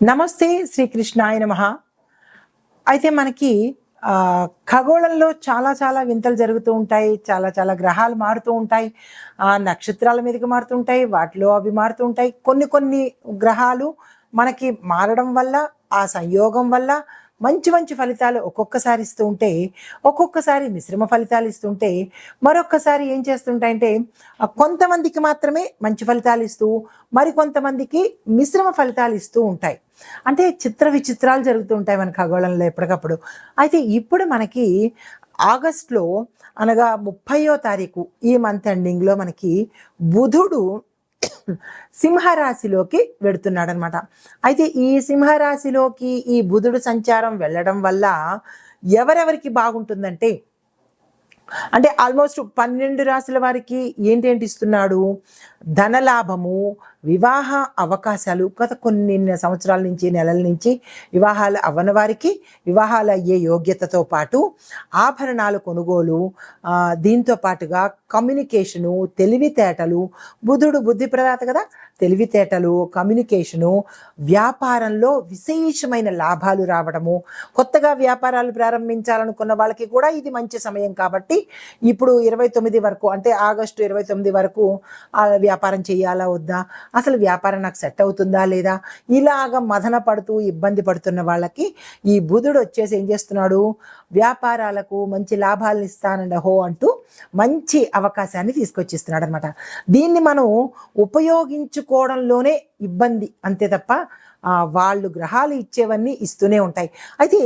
నమస్తే శ్రీకృష్ణాయ నమ. అయితే మనకి ఖగోళంలో చాలా చాలా వింతలు జరుగుతూ ఉంటాయి చాలా చాలా గ్రహాలు మారుతూ ఉంటాయి ఆ నక్షత్రాల మీదకి మారుతుంటాయి వాటిలో అవి మారుతూ ఉంటాయి. కొన్ని కొన్ని గ్రహాలు మనకి మారడం వల్ల ఆ సంయోగం వల్ల మంచి మంచి ఫలితాలు ఒక్కొక్కసారి ఇస్తూ ఉంటే ఒక్కొక్కసారి మిశ్రమ ఫలితాలు ఇస్తుంటే మరొక్కసారి ఏం చేస్తుంటాయంటే కొంతమందికి మాత్రమే మంచి ఫలితాలు ఇస్తూ మరికొంతమందికి మిశ్రమ ఫలితాలు ఇస్తూ ఉంటాయి. అంటే చిత్ర విచిత్రాలు జరుగుతూ ఉంటాయి మన ఖగోళంలో ఎప్పటికప్పుడు. అయితే ఇప్పుడు మనకి ఆగస్ట్లో అనగా ముప్పయో తారీఖు ఈ మంత్ ఎండింగ్లో మనకి బుధుడు సింహరాశిలోకి వెడుతున్నాడు అనమాట అయితే ఈ సింహరాశిలోకి ఈ బుధుడు సంచారం వెళ్ళడం వల్ల ఎవరెవరికి బాగుంటుందంటే అంటే ఆల్మోస్ట్ పన్నెండు రాశుల వారికి ఏంటేంటి ఇస్తున్నాడు? ధనలాభము వివాహ అవకాశాలు గత కొన్ని సంవత్సరాల నుంచి నెలల నుంచి వివాహాలు అవ్వని వారికి వివాహాలు అయ్యే యోగ్యతతో పాటు ఆభరణాలు కొనుగోలు దీంతో పాటుగా కమ్యూనికేషను తెలివితేటలు బుధుడు బుద్ధి ప్రదాత కదా తెలివితేటలు కమ్యూనికేషను వ్యాపారంలో విశేషమైన లాభాలు రావడము కొత్తగా వ్యాపారాలు ప్రారంభించాలనుకున్న వాళ్ళకి కూడా ఇది మంచి సమయం కాబట్టి ఇప్పుడు ఇరవై తొమ్మిది వరకు అంటే ఆగస్టు ఇరవై తొమ్మిది వరకు వ్యాపారం చేయాలా వద్దా? అసలు వ్యాపారం నాకు సెట్ అవుతుందా లేదా? ఇలాగ మదన పడుతూ ఇబ్బంది పడుతున్న వాళ్ళకి ఈ బుధుడు వచ్చేసి ఏం చేస్తున్నాడు? వ్యాపారాలకు మంచి లాభాలను ఇస్తానండ హో అంటూ మంచి అవకాశాన్ని తీసుకొచ్చిస్తున్నాడు అనమాట దీన్ని మనం ఉపయోగించు ఉపయోగించుకోవడంలోనే ఇబ్బంది అంతే తప్ప వాళ్ళు గ్రహాలు ఇచ్చేవన్నీ ఇస్తూనే ఉంటాయి. అయితే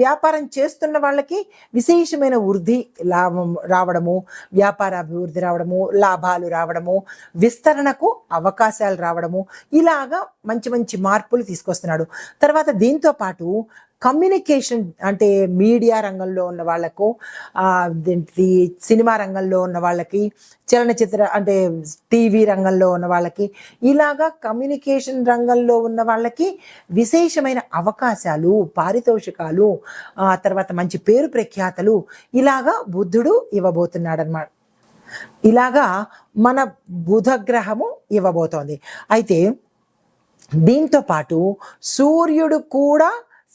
వ్యాపారం చేస్తున్న వాళ్ళకి విశేషమైన వృద్ధి లాభం రావడము వ్యాపార అభివృద్ధి రావడము లాభాలు రావడము విస్తరణకు అవకాశాలు రావడము ఇలాగా మంచి మంచి మార్పులు తీసుకొస్తున్నాడు. తర్వాత దీంతో పాటు కమ్యూనికేషన్ అంటే మీడియా రంగంలో ఉన్న వాళ్ళకు సినిమా రంగంలో ఉన్న వాళ్ళకి చలనచిత్ర అంటే టీవీ రంగంలో ఉన్న వాళ్ళకి ఇలాగా కమ్యూనికేషన్ రంగంలో ఉన్న వాళ్ళకి విశేషమైన అవకాశాలు పారితోషికాలు ఆ తర్వాత మంచి పేరు ప్రఖ్యాతలు ఇలాగా బుద్ధుడు ఇవ్వబోతున్నాడు అనమాట ఇలాగా మన బుధగ్రహము ఇవ్వబోతోంది. అయితే దీంతో పాటు సూర్యుడు కూడా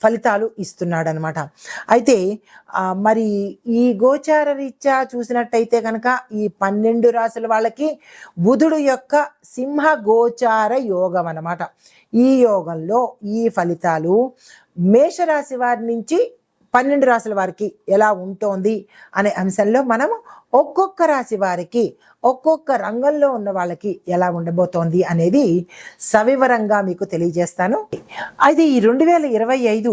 ఫలితాలు ఇస్తున్నాడు అనమాట అయితే మరి ఈ గోచార రీత్యా చూసినట్టయితే కనుక ఈ పన్నెండు రాసుల వాళ్ళకి బుధుడు యొక్క సింహ గోచార యోగం అన్నమాట ఈ యోగంలో ఈ ఫలితాలు మేషరాశి వారి నుంచి పన్నెండు రాశుల వారికి ఎలా ఉంటోంది అనే అంశంలో మనము ఒక్కొక్క రాశి వారికి ఒక్కొక్క రంగంలో ఉన్న వాళ్ళకి ఎలా ఉండబోతోంది అనేది సవివరంగా మీకు తెలియజేస్తాను. అయితే ఈ రెండు వేల ఇరవై ఐదు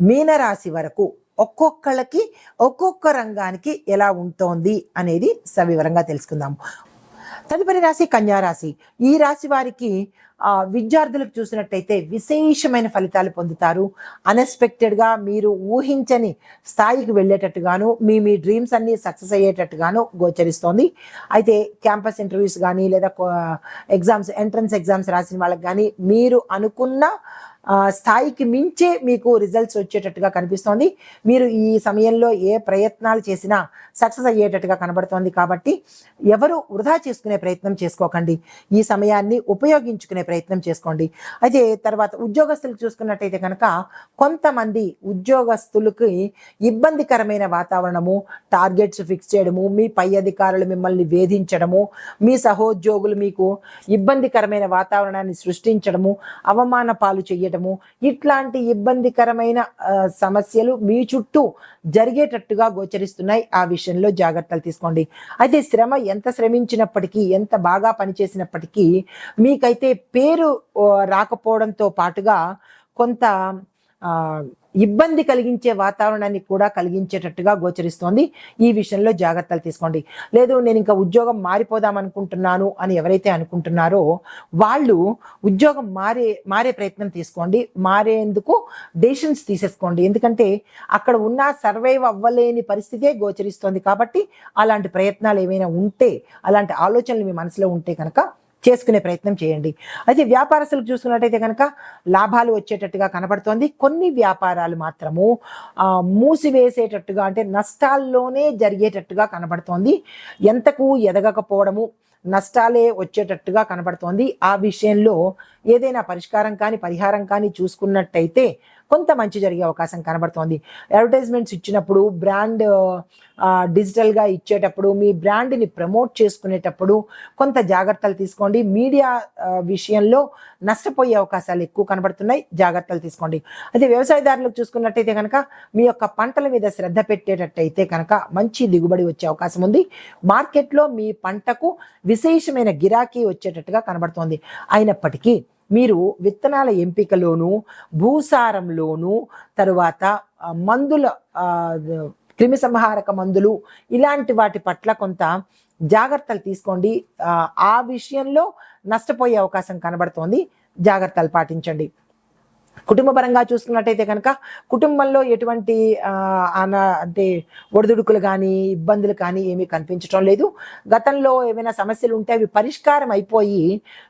మీనరాశి వరకు ఒక్కొక్కళ్ళకి ఒక్కొక్క రంగానికి ఎలా ఉంటోంది అనేది సవివరంగా తెలుసుకుందాము తదుపరి రాశి కన్యా రాశి. ఈ రాశి వారికి ఆ, విద్యార్థులకు చూసినట్టయితే విశేషమైన ఫలితాలు పొందుతారు. అన్ఎక్స్పెక్టెడ్గా మీరు ఊహించని స్థాయికి వెళ్ళేటట్టుగాను మీ మీ డ్రీమ్స్ అన్నీ సక్సెస్ అయ్యేటట్టుగాను గోచరిస్తోంది. అయితే క్యాంపస్ ఇంటర్వ్యూస్ కానీ లేదా ఎగ్జామ్స్ ఎంట్రన్స్ ఎగ్జామ్స్ రాసిన వాళ్ళకి కానీ మీరు అనుకున్న స్థాయికి మించే మీకు రిజల్ట్స్ వచ్చేటట్టుగా కనిపిస్తోంది. మీరు ఈ సమయంలో ఏ ప్రయత్నాలు చేసినా సక్సెస్ అయ్యేటట్టుగా కనబడుతోంది కాబట్టి ఎవరు వృధా చేసుకునే ప్రయత్నం చేసుకోకండి. ఈ సమయాన్ని ఉపయోగించుకునే ప్రయత్నం చేసుకోండి. అయితే తర్వాత ఉద్యోగస్తులు చూసుకున్నట్టయితే కనుక కొంతమంది ఉద్యోగస్తులకి ఇబ్బందికరమైన వాతావరణము టార్గెట్స్ ఫిక్స్ చేయడము మీ పై అధికారులు మిమ్మల్ని వేధించడము మీ సహోద్యోగులు మీకు ఇబ్బందికరమైన వాతావరణాన్ని సృష్టించడము అవమాన పాలు చేయటము ఇట్లాంటి ఇబ్బందికరమైన ఆ, సమస్యలు మీ చుట్టూ జరిగేటట్టుగా గోచరిస్తున్నాయి. ఆ విషయంలో జాగ్రత్తలు తీసుకోండి. అయితే శ్రమ ఎంత శ్రమించినప్పటికీ ఎంత బాగా పనిచేసినప్పటికీ మీకైతే పేరు రాకపోవడంతో పాటుగా కొంత ఆ, ఇబ్బంది కలిగించే వాతావరణాన్ని కూడా కలిగించేటట్టుగా గోచరిస్తోంది. ఈ విషయంలో జాగ్రత్తలు తీసుకోండి. లేదు నేను ఇంకా ఉద్యోగం మారిపోదాం అనుకుంటున్నాను అని ఎవరైతే అనుకుంటున్నారో వాళ్ళు ఉద్యోగం మారే మారే ప్రయత్నం తీసుకోండి. మారేందుకు డెసిషన్స్ తీసేసుకోండి. ఎందుకంటే అక్కడ ఉన్న సర్వైవ్ అవ్వలేని పరిస్థితే గోచరిస్తోంది కాబట్టి అలాంటి ప్రయత్నాలు ఏమైనా ఉంటే అలాంటి ఆలోచనలు మీ మనసులో ఉంటే కనుక చేసుకునే ప్రయత్నం చేయండి. అయితే వ్యాపారస్తులకు చూసుకున్నట్టయితే కనుక లాభాలు వచ్చేటట్టుగా కనబడుతోంది. కొన్ని వ్యాపారాలు మాత్రము మూసివేసేటట్టుగా అంటే నష్టాల్లోనే జరిగేటట్టుగా కనబడుతోంది. ఎంతకు ఎదగకపోవడము నష్టాలే వచ్చేటట్టుగా కనబడుతోంది. ఆ విషయంలో ఏదైనా పరిష్కారం కానీ పరిహారం కానీ చూసుకున్నట్టయితే కొంత మంచి జరిగే అవకాశం కనబడుతోంది. అడ్వర్టైజ్మెంట్స్ ఇచ్చినప్పుడు బ్రాండ్ డిజిటల్గా ఇచ్చేటప్పుడు మీ బ్రాండ్ని ప్రమోట్ చేసుకునేటప్పుడు కొంత జాగ్రత్తలు తీసుకోండి. మీడియా విషయంలో నష్టపోయే అవకాశాలు ఎక్కువ కనబడుతున్నాయి. జాగ్రత్తలు తీసుకోండి. అదే వ్యవసాయదారులకు చూసుకున్నట్టయితే కనుక మీ యొక్క పంటల మీద శ్రద్ధ పెట్టేటట్టయితే కనుక మంచి దిగుబడి వచ్చే అవకాశం ఉంది. మార్కెట్లో మీ పంటకు విశేషమైన గిరాకీ వచ్చేటట్టుగా కనబడుతోంది. అయినప్పటికీ మీరు విత్తనాల ఎంపికలోను భూసారంలోను తరువాత మందుల క్రిమిసంహారక క్రిమి సంహారక మందులు ఇలాంటి వాటి పట్ల కొంత జాగ్రత్తలు తీసుకోండి. ఆ విషయంలో నష్టపోయే అవకాశం కనబడుతోంది. జాగ్రత్తలు పాటించండి. కుటుంబ పరంగా చూసుకున్నట్టయితే కనుక కుటుంబంలో ఎటువంటి అన అంటే ఒడిదుడుకులు కానీ ఇబ్బందులు కానీ ఏమీ కనిపించడం లేదు. గతంలో ఏమైనా సమస్యలు ఉంటే అవి పరిష్కారం అయిపోయి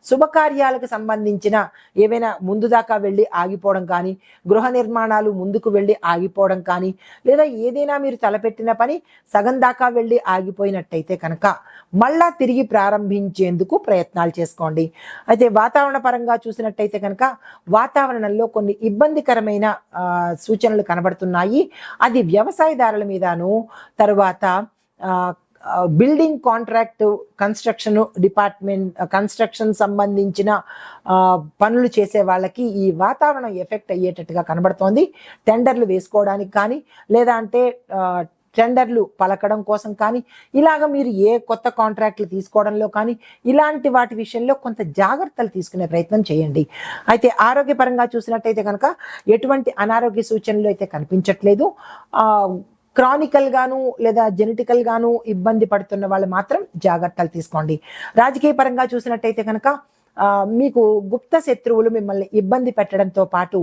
శుభకార్యాలకు సంబంధించిన ఏవైనా ముందు దాకా వెళ్ళి ఆగిపోవడం కానీ గృహ నిర్మాణాలు ముందుకు వెళ్ళి ఆగిపోవడం కానీ లేదా ఏదైనా మీరు తలపెట్టిన పని సగం దాకా వెళ్ళి ఆగిపోయినట్టయితే కనుక మళ్ళా తిరిగి ప్రారంభించేందుకు ప్రయత్నాలు చేసుకోండి. అయితే వాతావరణ పరంగా చూసినట్టయితే కనుక వాతావరణంలో కొన్ని ఇబ్బందికరమైన సూచనలు కనబడుతున్నాయి. అది వ్యవసాయదారుల మీదను తరువాత building contract construction department construction సంబంధించిన పనులు చేసే వాళ్ళకి ఈ వాతావరణం ఎఫెక్ట్ అయ్యేటట్టుగా కనబడుతోంది. టెండర్లు వేసుకోవడానికి కానీ లేదా అంటే టెండర్లు పలకడం కోసం కానీ ఇలాగ మీరు ఏ కొత్త కాంట్రాక్ట్లు తీసుకోవడంలో కానీ ఇలాంటి వాటి విషయంలో కొంత జాగ్రత్తలు తీసుకునే ప్రయత్నం చేయండి. అయితే ఆరోగ్యపరంగా చూసినట్టయితే కనుక ఎటువంటి అనారోగ్య సూచనలు అయితే కనిపించట్లేదు. క్రానికల్గాను క్రానికల్ గాను లేదా జెనెటికల్ గాను ఇబ్బంది పడుతున్న వాళ్ళు మాత్రం జాగ్రత్తలు తీసుకోండి. రాజకీయ పరంగా చూసినట్టయితే కనుక మీకు గుప్త శత్రువులు మిమ్మల్ని ఇబ్బంది పెట్టడంతో పాటు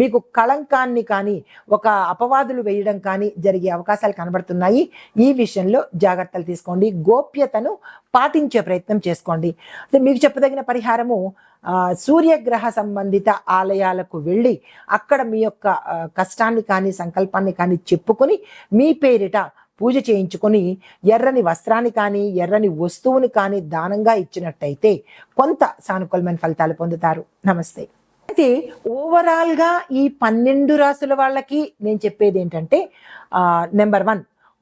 మీకు కళంకాన్ని కానీ ఒక అపవాదులు వేయడం కానీ జరిగే అవకాశాలు కనబడుతున్నాయి. ఈ విషయంలో జాగ్రత్తలు తీసుకోండి. గోప్యతను పాటించే ప్రయత్నం చేసుకోండి. అయితే మీకు చెప్పదగిన పరిహారము సూర్యగ్రహ సంబంధిత ఆలయాలకు వెళ్ళి అక్కడ మీ యొక్క కష్టాన్ని కానీ సంకల్పాన్ని కానీ చెప్పుకొని మీ పేరిట పూజ చేయించుకొని ఎర్రని వస్త్రాన్ని కానీ ఎర్రని వస్తువుని కానీ దానంగా ఇచ్చినట్టయితే కొంత సానుకూలమైన ఫలితాలు పొందుతారు. నమస్తే. అయితే ఓవరాల్గా ఈ పన్నెండు రాసుల వాళ్ళకి నేను చెప్పేది ఏంటంటే నెంబర్ వన్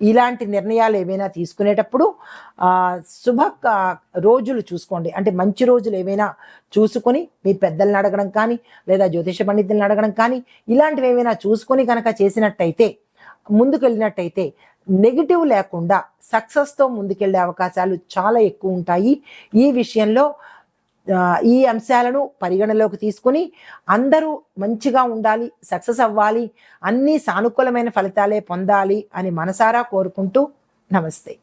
ఇలాంటి నిర్ణయాలు ఏవైనా తీసుకునేటప్పుడు శుభ రోజులు చూసుకోండి. అంటే మంచి రోజులు ఏవైనా చూసుకొని మీ పెద్దల్ని అడగడం కానీ లేదా జ్యోతిష పండితులను అడగడం కానీ ఇలాంటివి ఏవైనా చూసుకొని కనుక చేసినట్టయితే ముందుకు వెళ్ళినట్టయితే నెగిటివ్ లేకుండా సక్సెస్తో ముందుకెళ్ళే అవకాశాలు చాలా ఎక్కువ ఉంటాయి. ఈ విషయంలో ఈ అంశాలను పరిగణలోకి తీసుకుని అందరూ మంచిగా ఉండాలి సక్సెస్ అవ్వాలి అన్ని సానుకూలమైన ఫలితాలే పొందాలి అని మనసారా కోరుకుంటూ నమస్తే.